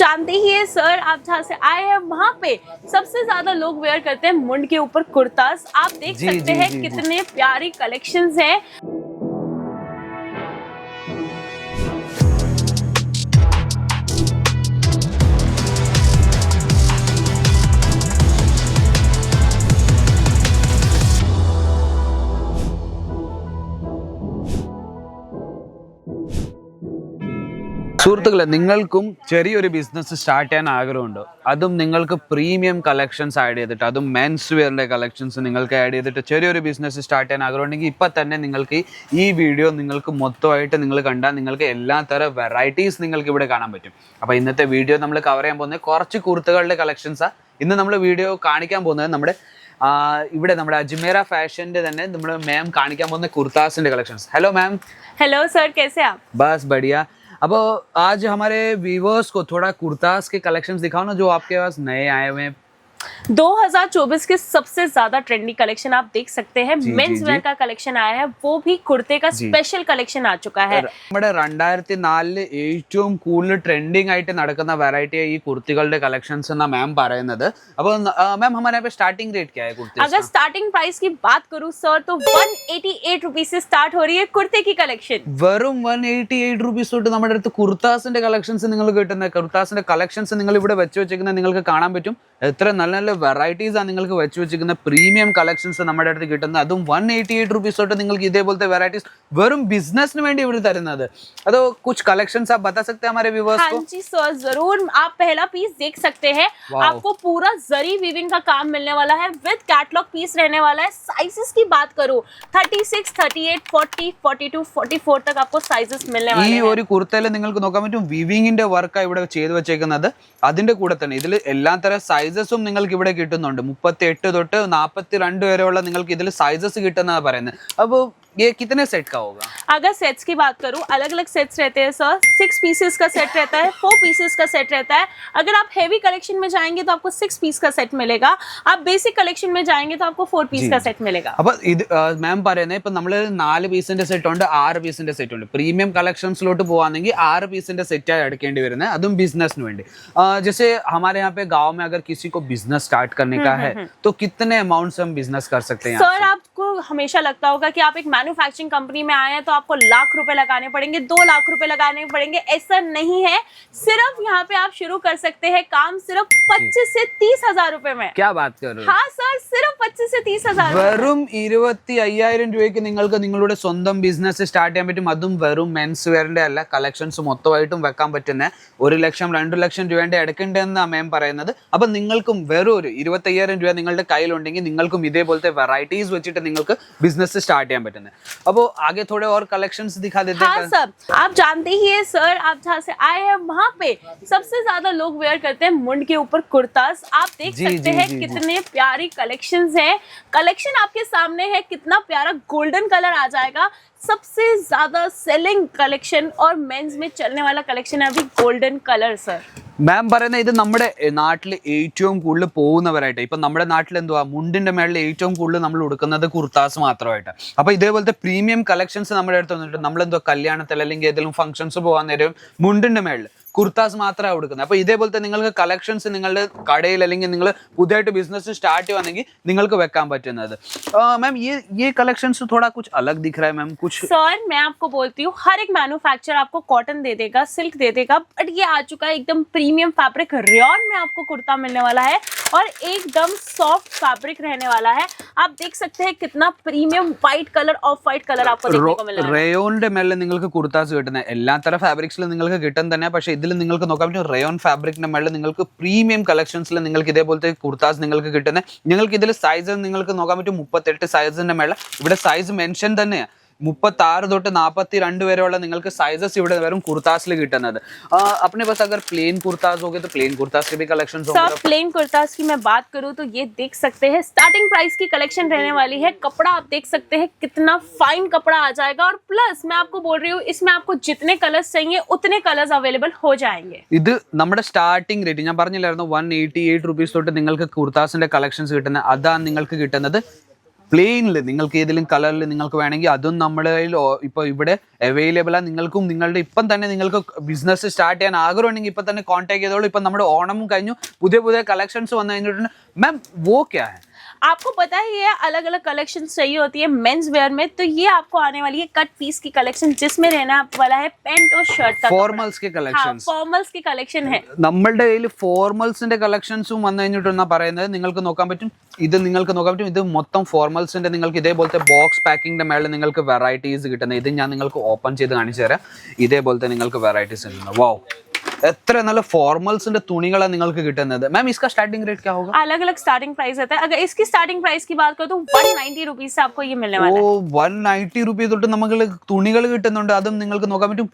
जानते ही है सर आप जहाँ से आए हैं वहाँ पे सबसे ज़्यादा लोग वेयर करते हैं मुंड के ऊपर कुर्तास आप देख जी, सकते हैं कितने जी। कितने प्यारी कलेक्शन हैं സുഹൃത്തുക്കളെ നിങ്ങൾക്കും ചെറിയൊരു ബിസിനസ് സ്റ്റാർട്ട് ചെയ്യാൻ ആഗ്രഹമുണ്ട്. അതും നിങ്ങൾക്ക് പ്രീമിയം കളക്ഷൻസ് ആഡ് ചെയ്തിട്ട് അതും മെൻസ് വെയറിന്റെ കളക്ഷൻസ് നിങ്ങൾക്ക് ആഡ് ചെയ്തിട്ട് ചെറിയൊരു ബിസിനസ് സ്റ്റാർട്ട് ചെയ്യാൻ ആഗ്രഹമുണ്ടെങ്കിൽ ഇപ്പം തന്നെ നിങ്ങൾക്ക് ഈ വീഡിയോ നിങ്ങൾക്ക് മൊത്തമായിട്ട് നിങ്ങൾ കണ്ടാൽ നിങ്ങൾക്ക് എല്ലാ തരം വെറൈറ്റീസ് നിങ്ങൾക്ക് ഇവിടെ കാണാൻ പറ്റും. അപ്പോൾ ഇന്നത്തെ വീഡിയോ നമ്മൾ കവർ ചെയ്യാൻ പോകുന്നത് കുറച്ച് കുർത്തകളുടെ കളക്ഷൻസാണ് ഇന്ന് നമ്മൾ വീഡിയോ കാണിക്കാൻ പോകുന്നത് നമ്മുടെ ഇവിടെ നമ്മുടെ അജ്മേര ഫാഷന്റെ തന്നെ നമ്മുടെ മാം കാണിക്കാൻ പോകുന്ന കുർത്താസിന്റെ collections hello ma'am hello sir കേസയാ ബസ് ബഡിയ अब आज हमारे व्यूवर्स को थोड़ा कुर्ताज के कलेक्शंस दिखाओ ना जो आपके पास नए आए हुए हैं। 2024 के सबसे ज्यादा ट्रेंडी कलेक्शन आप देख सकते हैं जी, मेंस जी, वेयर जी। का कलेक्शन आया है वो भी कुर्ते का जी। स्पेशल कलेक्शन आ चुका है നമ്മുടെ രണ്ടായിരത്തി നാലില് ഏറ്റവും കൂടുതൽ ട്രെൻഡിങ് ആയിട്ട് നടക്കുന്ന വെറൈറ്റി ഈ കുർത്തികളുടെ കളക്ഷൻസ് എന്നാ മാം പറയുന്നത് അപ്പോൾ മാം हमारे पे स्टार्टिंग रेट क्या है कुर्ते अगर स्टार्टिंग प्राइस की बात करूं सर तो वन एटी एट रुपीज से स्टार्ट हो रही है कुर्ते की कलेक्शन വെറും വൺ എയ്റ്റി എയ്റ്റ് റുപ്പീസ് തൊട്ട് നമ്മുടെ അടുത്ത് കുർത്താസിന്റെ കളക്ഷൻസ് നിങ്ങൾ കിട്ടുന്ന കുർത്താസിന്റെ കളക്ഷൻസ് നിങ്ങൾ ഇവിടെ വെച്ച് വെച്ചിരിക്കുന്നത് നിങ്ങൾക്ക് കാണാൻ പറ്റും എത്ര നല്ല നല്ല നല്ല ആണ് നിങ്ങൾക്ക് വെച്ച് വെച്ചിരിക്കുന്ന പ്രീമിയം കളക്ഷൻസ് നമ്മുടെ അടുത്ത് കിട്ടുന്നത്. അതും വൺ എയ്റ്റി എയ്റ്റ് റുപ്പീസ് തൊട്ട് നിങ്ങൾക്ക് ഇതേപോലത്തെ വെറൈറ്റീസ് വെറും ബിസിനസിന് വേണ്ടി ഇവർ തരുന്നത്. അതോ कुछ കളക്ഷൻസ് आप बता सकते हैं हमारे व्यूवर्स हाँ जी सर जरूर आप पहला पीस देख सकते हैं। आपको पूरा जरी विविन का काम मिलने वाला है। विद कैटलॉग पीस रहने वाला है। साइजेस की बात करूँ thirty six thirty eight forty forty two forty four तक आपको साइजेस मिलने वाले ഈ ഒരു കുർത്തയിൽ നിങ്ങൾക്ക് നോക്കാൻ പറ്റും വിവിങ്ങിന്റെ വർക്കാണ് ഇവിടെ ചെയ്തു വെച്ചേക്കുന്നത്. അതിന്റെ കൂടെ തന്നെ ഇതിൽ എല്ലാത്തരം സൈസസും നിങ്ങൾ നിങ്ങൾക്ക് ഇവിടെ കിട്ടുന്നുണ്ട്. മുപ്പത്തി എട്ട് തൊട്ട് നാൽപ്പത്തി രണ്ട് വരെയുള്ള നിങ്ങൾക്ക് ഇതിൽ സൈസസ് കിട്ടുന്നതാണ് പറയുന്നത്. അപ്പോൾ ये कितने सेट का होगा अगर सेट्स की बात करूं अलग अलग सेट्स रहते हैं सर सिक्स पीसेस का सेट रहता है फोर पीसेस का सेट रहता है अगर आप हेवी कलेक्शन में जाएंगे तो आपको सिक्स पीस का सेट मिलेगा आप बेसिक कलेक्शन में जाएंगे तो आपको फोर पीस जी। का सेट मिलेगा അപ്പൊ ഇത് മാം പറയുന്നത് ഇപ്പൊ നമ്മൾ നാല് പീസിന്റെ സെറ്റ് ഉണ്ട് ആറ് പീസിന്റെ സെറ്റ് ഉണ്ട് പ്രീമിയം കളക്ഷൻസിലോട്ട് പോവാണെങ്കിൽ ആറ് പീസിന്റെ സെറ്റ് ആയി എടുക്കേണ്ടി വരുന്നത് അതും ബിസിനസിന് വേണ്ടി आ, जैसे हमारे यहाँ पे गांव में अगर किसी को बिजनेस स्टार्ट करने का है तो कितने अमाउंट से हम बिजनेस कर सकते हैं यहाँ सर आपको हमेशा लगता होगा कि आप एक मैन्युफैक्चरिंग कंपनी में आए हैं तो आपको लाख रुपए लगाने पड़ेंगे दो लाख रुपए लगाने पड़ेंगे ऐसा नहीं है सिर्फ यहाँ पे आप शुरू कर सकते हैं काम सिर्फ पच्चीस से तीस हजार रुपए में से क्या बात कर रहे हो हाँ सर सिर्फ पच्चीस से तीस हजार വെറും ഇരുപത്തി അയ്യായിരം രൂപയ്ക്ക് നിങ്ങൾക്ക് നിങ്ങളുടെ സ്വന്തം ബിസിനസ് സ്റ്റാർട്ട് ചെയ്യാൻ പറ്റും അതും വെറും മെൻസ് വെയറിന്റെ അല്ല കളക്ഷൻസ് മൊത്തമായിട്ടും വെക്കാൻ പറ്റുന്ന ഒരു ലക്ഷം രണ്ടു ലക്ഷം രൂപേന്റെ എടുക്കേണ്ടതെന്നാണ് മാം പറയുന്നത് അപ്പൊ നിങ്ങൾക്കും വെറും ഒരു ഇരുപത്തി അയ്യായിരം രൂപ നിങ്ങളുടെ കയ്യിലുണ്ടെങ്കിൽ നിങ്ങൾക്കും ഇതേപോലത്തെ വെറൈറ്റീസ് വെച്ചിട്ട് നിങ്ങൾക്ക് ബിസിനസ് സ്റ്റാർട്ട് ചെയ്യാൻ പറ്റുന്നത് है अब आगे थोड़े और कलेक्शन दिखा देते हाँ हैं सर। आप जानते ही है सर आप जहाँ से आए हैं वहाँ पे सबसे ज़्यादा लोग वेयर करते हैं मुंड के ऊपर कुर्ताज आप देख जी, सकते हैं कितने जी. प्यारे कलेक्शन है। कलेक्शन आपके सामने है कितना प्यारा गोल्डन कलर आ जाएगा। सबसे ज़्यादा सेलिंग कलेक्शन और मेंस में चलने वाला कलेक्शन है अभी गोल्डन कलर सर। മാം പറയുന്ന ഇത് നമ്മുടെ നാട്ടിൽ ഏറ്റവും കൂടുതൽ പോകുന്നവരായിട്ട് ഇപ്പൊ നമ്മുടെ നാട്ടിൽ എന്തുവാ മുണ്ടിന്റെ മേളിൽ ഏറ്റവും കൂടുതൽ നമ്മൾ ഉടുക്കുന്നത് കുർത്താസ് മാത്രമായിട്ട്. അപ്പൊ ഇതേപോലത്തെ പ്രീമിയം കളക്ഷൻസ് നമ്മുടെ അടുത്ത് വന്നിട്ട് നമ്മൾ എന്തോ കല്യാണത്തിൽ അല്ലെങ്കിൽ ഏതെങ്കിലും ഫംഗ്ഷൻസ് പോകാൻ നേരം മുണ്ടിന്റെ മേളിൽ കുർത്താസ് മാത്രമാണ് കൊടുക്കുന്നത് അപ്പൊ ഇതേപോലത്തെ നിങ്ങൾക്ക് കളക്ഷൻസ് നിങ്ങളുടെ കടയിൽ അല്ലെങ്കിൽ നിങ്ങൾ പുതിയതായിട്ട് ബിസിനസ് സ്റ്റാർട്ട് ചെയ്യുവാണെങ്കിൽ നിങ്ങൾക്ക് വെക്കാൻ പറ്റുന്നത് മാം ये ये कलेक्शंस थोड़ा कुछ अलग दिख रहा है मैम कुछ सर मैं आपको बोलती हूँ हर एक मैन्युफैक्चर आपको कॉटन दे देगा सिल्क दे देगा बट ये आ चुका है एकदम प्रीमियम फैब्रिक रेयन में आपको कुर्ता मिलने वाला है और एकदम सॉफ्ट फैब्रिक रहने वाला है आप देख सकते हैं कितना premium white colour off white colour आपको देखने को मिल रहा है റയോണിന്റെ മേളിൽ നിങ്ങൾക്ക് കുർത്താസ് കിട്ടുന്നത് എല്ലാ തരം ഫാബ്രിക്സിലും നിങ്ങൾക്ക് കിട്ടും തന്നെ പക്ഷേ ഇതിൽ നിങ്ങൾക്ക് നോക്കാൻ പറ്റും റയോൺ ഫാബ്രിക്കിന്റെ മേളിൽ നിങ്ങൾക്ക് പ്രീമിയം കളക്ഷൻസിൽ നിങ്ങൾക്ക് ഇതേപോലത്തെ കുർത്താസ് നിങ്ങൾക്ക് കിട്ടുന്നത് നിങ്ങൾക്ക് ഇതിൽ സൈസ് നിങ്ങൾക്ക് നോക്കാൻ പറ്റും മുപ്പത്തെട്ട് സൈസിന്റെ മേളിൽ ഇവിടെ സൈസ് മെൻഷൻ തന്നെയാണ് മുപ്പത്തി ആറ് തൊട്ട് നാൽപ്പത്തി രണ്ട് വരെയുള്ള നിങ്ങൾക്ക് സൈസസ് ഇവിടെ വെറും കുർത്താസിൽ കിട്ടുന്നത് ആ, अपने पास अगर प्लेन कुर्ताज हो गए तो प्लेन कुर्तास के भी कलेक्शन होंगे सर प्लेन कुर्तास की मैं बात करूँ तो ये देख सकते हैं स्टार्टिंग प्राइस की कलेक्शन रहने वाली है कपड़ा आप देख सकते हैं कितना फाइन कपड़ा आ जाएगा और प्लस मैं आपको बोल रही हूँ इसमें आपको जितने कलर्स चाहिए उतने कलर्स अवेलेबल हो जाएंगे ഇത് നമ്മുടെ സ്റ്റാർട്ടിംഗ് റേറ്റ് ഞാൻ പറഞ്ഞില്ലായിരുന്നു വൺ എയ്റ്റി എയ്റ്റ് റുപ്പീസ് തൊട്ട് നിങ്ങൾക്ക് കുർത്താസിന്റെ കളക്ഷൻസ് കിട്ടുന്നത് അതാണ് നിങ്ങൾക്ക് കിട്ടുന്നത് പ്ലെയിനിൽ നിങ്ങൾക്ക് ഏതെങ്കിലും കളറിൽ നിങ്ങൾക്ക് വേണമെങ്കിൽ അതും നമ്മുടെ കയ്യിൽ ഇപ്പോൾ ഇവിടെ അവൈലബിൾ ആണ് നിങ്ങൾക്കും നിങ്ങളുടെ ഇപ്പം തന്നെ നിങ്ങൾക്ക് ബിസിനസ് സ്റ്റാർട്ട് ചെയ്യാൻ ആഗ്രഹമുണ്ടെങ്കിൽ ഇപ്പം തന്നെ കോൺടാക്ട് ചെയ്തോളൂ. ഇപ്പം നമ്മുടെ ഓണമും കഴിഞ്ഞു. പുതിയ പുതിയ കളക്ഷൻസ് വന്നു കഴിഞ്ഞിട്ടുണ്ട്. മാം വോ ക്യാ आपको पता है ये अलग अलग कलेक्शन चाहिए होती है मेंस वेयर में तो ये आपको आने वाली है कट पीस की कलेक्शन जिसमें रहना वाला है पेंट और शर्ट का ഫോർമൽസ് के हाँ കളക്ഷൻസ് फॉर्मल्स की कलेक्शन है നമ്മളുടെ കയ്യിൽ ഫോർമൽസിന്റെ കളക്ഷൻസും വന്നു കഴിഞ്ഞിട്ടെന്നാ പറയുന്നത് നിങ്ങൾക്ക് നോക്കാൻ പറ്റും ഇത് നിങ്ങൾക്ക് നോക്കാൻ പറ്റും ഇത് മൊത്തം ഫോർമൽസിന്റെ നിങ്ങൾക്ക് ഇതേപോലത്തെ ബോക്സ് പാക്കിങ്ങിന്റെ മേളിൽ നിങ്ങൾക്ക് വെറൈറ്റീസ് കിട്ടുന്നത് ഇത് ഞാൻ നിങ്ങൾക്ക് ഓപ്പൺ ചെയ്ത് കാണിച്ചു തരാം ഇതേപോലത്തെ നിങ്ങൾക്ക് വെറൈറ്റീസ് ഉണ്ട് വൗ എത്ര നല്ല ഫോർമൽസിന്റെ തുണികളാണ് നിങ്ങൾക്ക് കിട്ടുന്നത് മാം इसका स्टार्टिंग रेट क्या होगा अलग अलग स्टार्टिंग प्राइस रहता है अगर इसकी स्टार्टिंग प्राइस की बात करो तो वन नाइनटी रुपीज से आपको ये मिलने वाला ഓ है വൺ നയൻറ്റി റുപ്പീസ് തൊട്ട് നമുക്ക് തുണികൾ കിട്ടുന്നുണ്ട് അതും നിങ്ങൾക്ക് നോക്കാൻ പറ്റും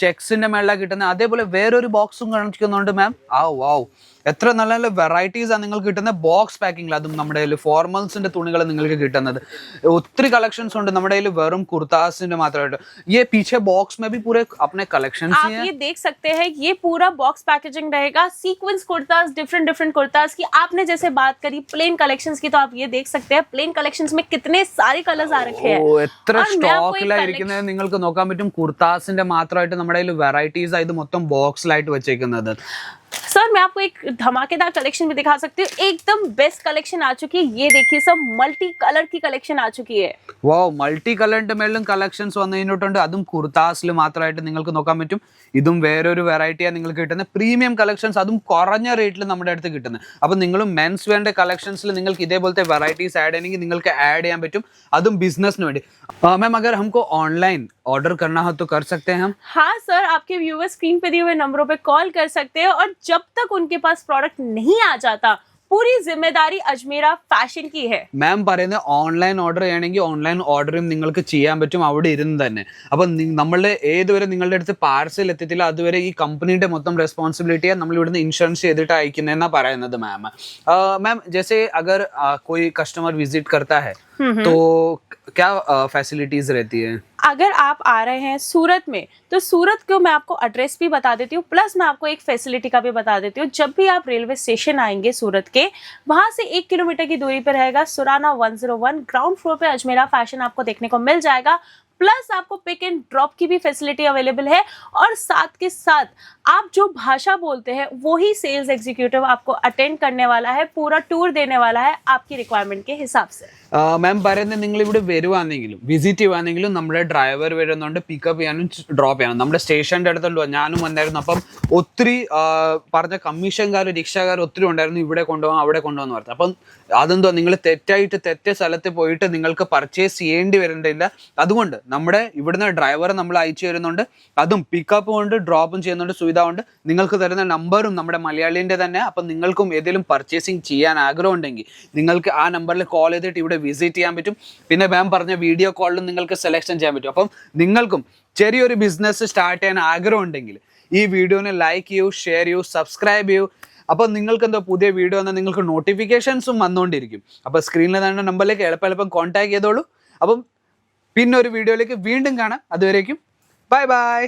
ചെക്സിന്റെ മേളിലാണ് കിട്ടുന്നത് അതേപോലെ വേറൊരു ബോക്സും കാണിക്കുന്നുണ്ട് മാം ആ വാവ് എത്ര നല്ല നല്ല വെറൈറ്റീസ് ആണ് നിങ്ങൾക്ക് കിട്ടുന്ന ബോക്സ് പാക്കിംഗിൽ അതും നമ്മുടെ കയ്യിൽ ഫോർമൽസിന്റെ തുണികൾ നിങ്ങൾക്ക് കിട്ടുന്നത് ഒത്തിരി കളക്ഷൻസ് ഉണ്ട് നമ്മുടെ കയ്യിൽ വെറും കുർത്താസിന്റെ മാത്രമായിട്ട് ये पीछे बॉक्स में भी पूरे अपने कलेक्शन आप ये देख सकते हैं ये पूरा बॉक्स पैकेजिंग रहेगा sequence kurtas different different kurtas की आपने जैसे बात करी प्लेन कलेक्शन की तो आप ये देख सकते हैं प्लेन कलेक्शन में कितने सारे कलर्स आ रखे हैं നിങ്ങൾക്ക് നോക്കാൻ പറ്റും കുർത്താസിന്റെ മാത്രമായിട്ട് നമ്മുടെ കയ്യിൽ വെറൈറ്റീസ് ആയത് മൊത്തം ബോക്സിലായിട്ട് വെച്ചേക്കുന്നത് सर मैं आपको एक धमाकेदार कलेक्शन भी दिखा सकती हूँ एकदम बेस्ट कलेक्शन आ चुकी है ये देखिए सब मल्टी कलर की कलेक्शन आ चुकी है വോ മൾട്ടി കളറിന്റെ മേളിലും കളക്ഷൻസ് വന്നു കഴിഞ്ഞിട്ടുണ്ട് അതും കുർത്താസിൽ മാത്രമായിട്ട് നിങ്ങൾക്ക് നോക്കാൻ പറ്റും ഇതും വേറൊരു വെറൈറ്റിയാണ് നിങ്ങൾക്ക് കിട്ടുന്നത് പ്രീമിയം കളക്ഷൻസ് അതും കുറഞ്ഞ റേറ്റിൽ നമ്മുടെ അടുത്ത് കിട്ടുന്നത് അപ്പം നിങ്ങളും മെൻസ് വെയറിന്റെ കളക്ഷൻസിൽ നിങ്ങൾക്ക് ഇതേപോലത്തെ വെറൈറ്റീസ് ആഡ് ചെയ്യണമെങ്കിൽ നിങ്ങൾക്ക് ആഡ് ചെയ്യാൻ പറ്റും അതും ബിസിനസ്സിന് വേണ്ടി മാം अगर हमको ऑनलाइन ऑर्डर करना हो तो कर सकते हैं हम। हाँ सर आपके व्यूवर स्क्रीन पे दिए हुए नंबरों पे कॉल कर सकते हैं और जब तक उनके पास प्रोडक्ट नहीं आ जाता पूरी ज़िम्मेदारी अजमेरा फ़ैशन की है। मैम पर ऑनलाइन ऑर्डर ऑनलाइन ऑर्डर पचुम अब नम्बर पार्सल अदे कंपनी मोदी रेस्पोसीबिलिटी नाम इंशुरस अयक मैम मैम जैसे अगर कोई कस्टमर विज़िट करता है तो क्या फैसिलिटीज़ रहती है? अगर आप आ रहे हैं सूरत में तो सूरत को मैं आपको एड्रेस भी बता देती हूँ प्लस मैं आपको एक फैसिलिटी का भी बता देती हूँ। जब भी आप रेलवे स्टेशन आएँगे सूरत के वहाँ से एक किलोमीटर की दूरी पर रहेगा सुराना 101 ग्राउंड फ्लोर पे अजमेरा फ़ैशन आपको देखने को मिल जाएगा। प्लस आपको पिक एंड ड्रॉप की भी फैसिलिटी अवेलेबल है और साथ के साथ आप जो भाषा बोलते हैं वही सेल्स एग्जीक्यूटिव आपको अटेंड करने वाला है पूरा टूर देने वाला है आपकी रिक्वायरमेंट के हिसाब से। മാം പറയുന്നത് നിങ്ങൾ ഇവിടെ വരുവാണെങ്കിലും വിസിറ്റ് ചെയ്യുവാണെങ്കിലും നമ്മുടെ ഡ്രൈവർ വരുന്നുണ്ട് പിക്കപ്പ് ചെയ്യാനും ഡ്രോപ്പ് ചെയ്യാനും. നമ്മുടെ സ്റ്റേഷന്റെ അടുത്തുള്ള ഞാനും വന്നായിരുന്നു. അപ്പം ഒത്തിരി പറഞ്ഞ കമ്മീഷൻകാർ റിക്ഷക്കാർ ഒത്തിരി ഉണ്ടായിരുന്നു ഇവിടെ കൊണ്ടുപോകാം അവിടെ കൊണ്ടുപോകാന്ന് പറഞ്ഞു അപ്പം അതെന്തോ നിങ്ങൾ തെറ്റായിട്ട് തെറ്റ സ്ഥലത്ത് പോയിട്ട് നിങ്ങൾക്ക് പർച്ചേസ് ചെയ്യേണ്ടി വരേണ്ടില്ല അതുകൊണ്ട് നമ്മുടെ ഇവിടുന്ന് ഡ്രൈവർ നമ്മൾ അയച്ചു തരുന്നുണ്ട്. അതും പിക്കപ്പും ഉണ്ട് ഡ്രോപ്പും ചെയ്യുന്നുണ്ട് സുവിധ ഉണ്ട് നിങ്ങൾക്ക് തരുന്ന നമ്പറും നമ്മുടെ മലയാളീന്റെ തന്നെ. അപ്പം നിങ്ങൾക്കും ഏതെങ്കിലും പർച്ചേസിങ് ചെയ്യാൻ ആഗ്രഹം ഉണ്ടെങ്കിൽ നിങ്ങൾക്ക് ആ നമ്പറിൽ കോൾ ചെയ്തിട്ട് ഇവിടെ വിസിറ്റ് ചെയ്യാൻ പറ്റും. പിന്നെ മാം പറഞ്ഞ വീഡിയോ കോളിലും നിങ്ങൾക്ക് സെലക്ഷൻ ചെയ്യാൻ പറ്റും. അപ്പം നിങ്ങൾക്കും ചെറിയൊരു ബിസിനസ് സ്റ്റാർട്ട് ചെയ്യാൻ ആഗ്രഹം ഉണ്ടെങ്കിൽ ഈ വീഡിയോനെ ലൈക്ക് ചെയ്യൂ ഷെയർ ചെയ്യൂ സബ്സ്ക്രൈബ് ചെയ്യൂ. അപ്പോൾ നിങ്ങൾക്ക് എന്തോ പുതിയ വീഡിയോ വന്നാൽ നിങ്ങൾക്ക് നോട്ടിഫിക്കേഷൻസും വന്നുകൊണ്ടിരിക്കും അപ്പോൾ സ്ക്രീനിൽ തന്നെ നമ്പറിലേക്ക് എളുപ്പം എളുപ്പം കോൺടാക്ട് ചെയ്തോളൂ. അപ്പം പിന്നെ ഒരു വീഡിയോയിലേക്ക് വീണ്ടും കാണാം. അതുവരേക്കും ബൈ ബൈ